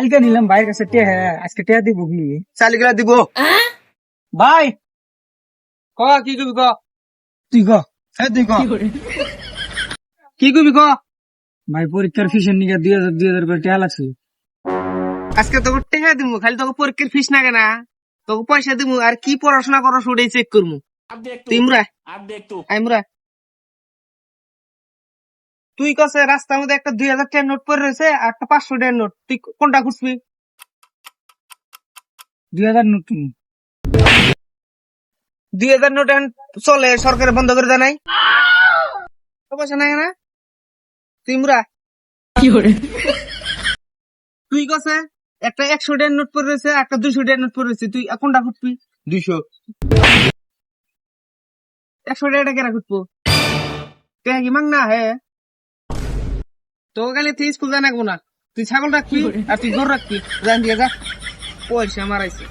কালকে নিলাম ভাইয়ের কাছে টেয়া হ্যাঁ আজকে টেয়া দিব কি? চালিগুলা দিব। ভাই! ক কি কবি ক? তুই ক। হ্যাঁ তুই ক। কি কবি ক? ভাই পরীক্ষার ফিসের নিকে দুই হাজার দুই হাজার করে টেয়া লাগছে। আজকে তোকে টেকা দিমু খালি তোকে পরীক্ষার ফিস না। তোকে পয়সা দিমু আর কি পড়াশোনা করো ওটাই চেক করমু। তুই মুরা। আইমুরা তুই কসে রাস্তার মধ্যে একটা দুই হাজার টাকার নোট পরে রয়েছে আর একটা পাঁচশো টাকার নোট। তুই কোনটা খুঁজবি? দুই হাজার নতুন দুই হাজার নোট এখন চলে সরকার বন্ধ করে দেয় নাই। পয়সা নাই না? তুই মুরা। তুই কসে একটা একশো টাকার নোট পরে রয়েছে একটা দুইশো টাকার নোট পরে রয়েছে। তুই কোনটা খুঁজবি? দুইশো। একশো টাকা কেনা খুঁজবো? কে কি মাং না হে? তো খালি তুই স্কুল জানাকবো না। তুই ছাগল রাখবি আর তুই গরু রাখবি। জান দিয়ে যা। পয়সা মারাইছে।